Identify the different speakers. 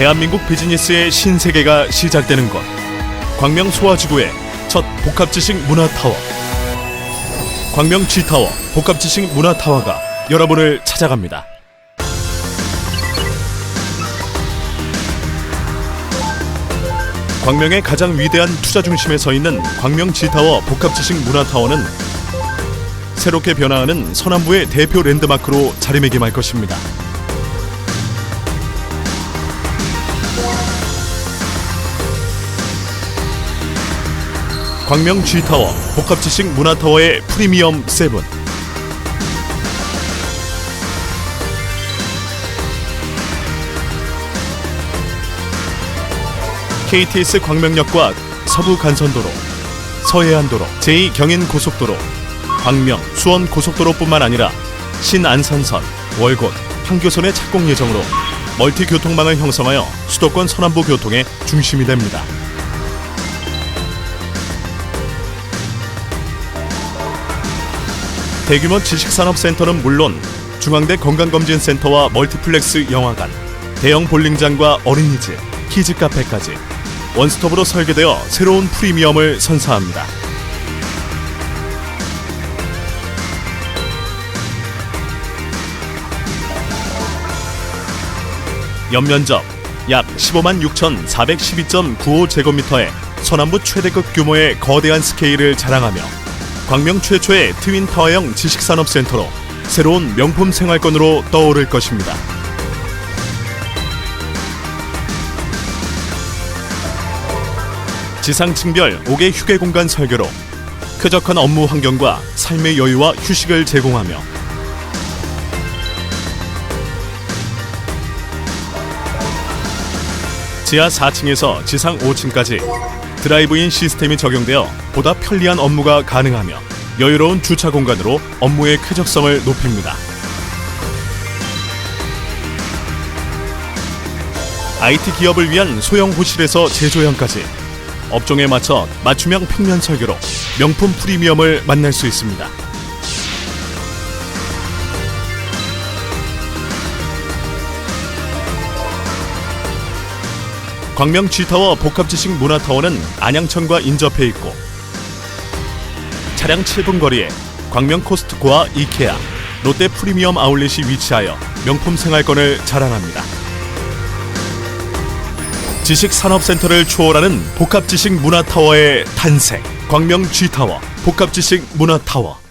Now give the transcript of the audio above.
Speaker 1: 대한민국 비즈니스의 신세계가 시작되는 곳 광명 소화지구의 첫 복합지식 문화타워 광명 G타워 복합지식 문화타워가 여러분을 찾아갑니다. 광명의 가장 위대한 투자 중심에 서 있는 광명 G타워 복합지식 문화타워는 새롭게 변화하는 서남부의 대표 랜드마크로 자리매김할 것입니다. 광명 G타워 복합지식 문화타워의 프리미엄 세븐 KTX 광명역과 서부 간선도로, 서해안도로, 제2경인고속도로, 광명, 수원 고속도로뿐만 아니라 신안산선, 월곶, 판교선의 착공 예정으로 멀티 교통망을 형성하여 수도권 서남부 교통의 중심이 됩니다. 대규모 지식산업센터는 물론 중앙대 건강검진센터와 멀티플렉스 영화관, 대형 볼링장과 어린이집, 키즈 카페까지 원스톱으로 설계되어 새로운 프리미엄을 선사합니다. 연면적 약 15만 6,412.95제곱미터의 서남부 최대급 규모의 거대한 스케일을 자랑하며 광명 최초의 트윈타워형 지식산업센터로 새로운 명품 생활권으로 떠오를 것입니다. 지상층별 5개 휴게 공간 설계로 쾌적한 업무 환경과 삶의 여유와 휴식을 제공하며 지하 4층에서 지상 5층까지 드라이브인 시스템이 적용되어 보다 편리한 업무가 가능하며 여유로운 주차 공간으로 업무의 쾌적성을 높입니다. IT 기업을 위한 소형 호실에서 제조형까지 업종에 맞춰 맞춤형 평면 설계로 명품 프리미엄을 만날 수 있습니다. 광명 G타워 복합지식 문화타워는 안양천과 인접해 있고 차량 7분 거리에 광명 코스트코와 이케아, 롯데 프리미엄 아울렛이 위치하여 명품 생활권을 자랑합니다. 지식산업센터를 초월하는 복합지식 문화타워의 탄생 광명 G타워 복합지식 문화타워